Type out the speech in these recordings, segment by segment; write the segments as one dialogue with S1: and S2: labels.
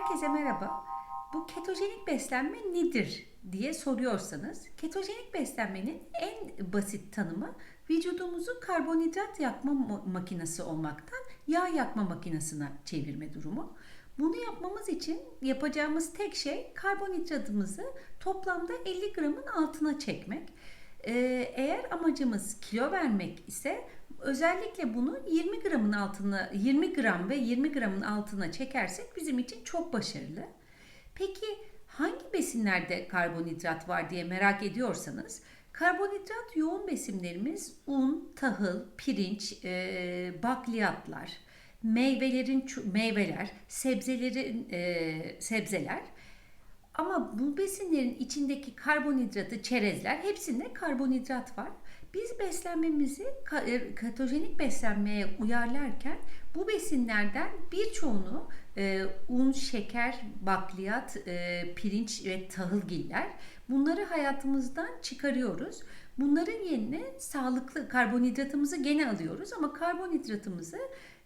S1: Herkese merhaba. Bu ketojenik beslenme nedir diye soruyorsanız, ketojenik beslenmenin en basit tanımı vücudumuzu karbonhidrat yakma ma- makinesi olmaktan yağ yakma makinesine çevirme durumu. Bunu yapmamız için yapacağımız tek şey karbonhidratımızı toplamda 50 gramın altına çekmek. Ee, eğer amacımız kilo vermek ise özellikle bunu 20 gramın altına 20 gram ve 20 gramın altına çekersek bizim için çok başarılı. Peki hangi besinlerde karbonhidrat var diye merak ediyorsanız karbonhidrat yoğun besinlerimiz un, tahıl, pirinç, e, bakliyatlar, meyvelerin meyveler, sebzelerin e, sebzeler. Ama bu besinlerin içindeki karbonhidratı, çerezler hepsinde karbonhidrat var. Biz beslenmemizi ka- e, beslenmeye uyarlarken bu besinlerden birçoğunu e, un, şeker, bakliyat, e, pirinç ve tahılgiller bunları hayatımızdan çıkarıyoruz. Bunların yerine sağlıklı karbonhidratımızı gene alıyoruz ama karbonhidratımızı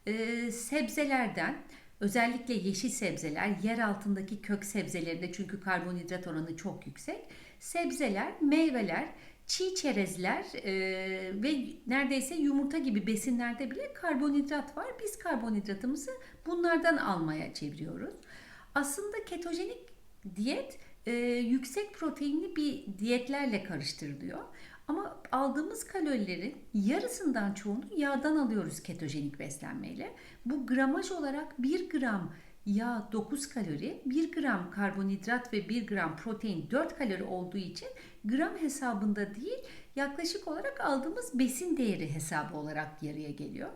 S1: e, sebzelerden, Özellikle yeşil sebzeler, yer altındaki kök sebzelerinde çünkü karbonhidrat oranı çok yüksek. Sebzeler, meyveler, çiğ çerezler e, ve neredeyse yumurta gibi besinlerde bile karbonhidrat var. Biz karbonhidratımızı bunlardan almaya çeviriyoruz. Aslında ketojenik diyet e, yüksek proteinli bir diyetlerle karıştırılıyor. Ama aldığımız kalorilerin yarısından çoğunu yağdan alıyoruz ketojenik beslenmeyle. Bu gramaj olarak 1 gram yağ 9 kalori, 1 gram karbonhidrat ve 1 gram protein 4 kalori olduğu için gram hesabında değil yaklaşık olarak aldığımız besin değeri hesabı olarak yarıya geliyor.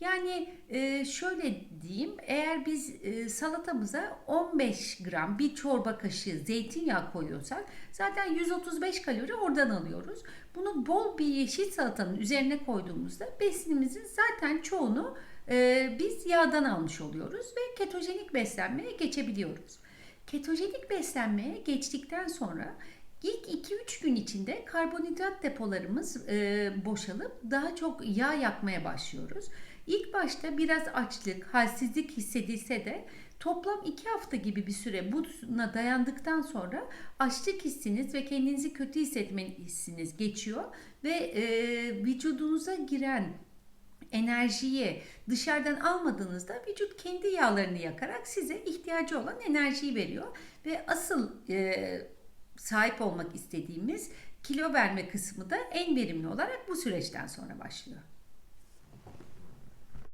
S1: Yani e, şöyle diyeyim eğer biz e, salatamıza 15 gram bir çorba kaşığı zeytinyağı koyuyorsak zaten 135 kalori oradan alıyoruz. Bunu bol bir yeşil salatanın üzerine koyduğumuzda besinimizin zaten çoğunu e, biz yağdan almış oluyoruz ve ketojenik beslenmeye geçebiliyoruz. Ketojenik beslenmeye geçtikten sonra ilk 2-3 gün içinde karbonhidrat depolarımız e, boşalıp daha çok yağ yakmaya başlıyoruz. İlk başta biraz açlık, halsizlik hissedilse de toplam 2 hafta gibi bir süre buna dayandıktan sonra açlık hissiniz ve kendinizi kötü hissetme hissiniz geçiyor ve e, vücudunuza giren enerjiyi dışarıdan almadığınızda vücut kendi yağlarını yakarak size ihtiyacı olan enerjiyi veriyor ve asıl e, sahip olmak istediğimiz kilo verme kısmı da en verimli olarak bu süreçten sonra başlıyor.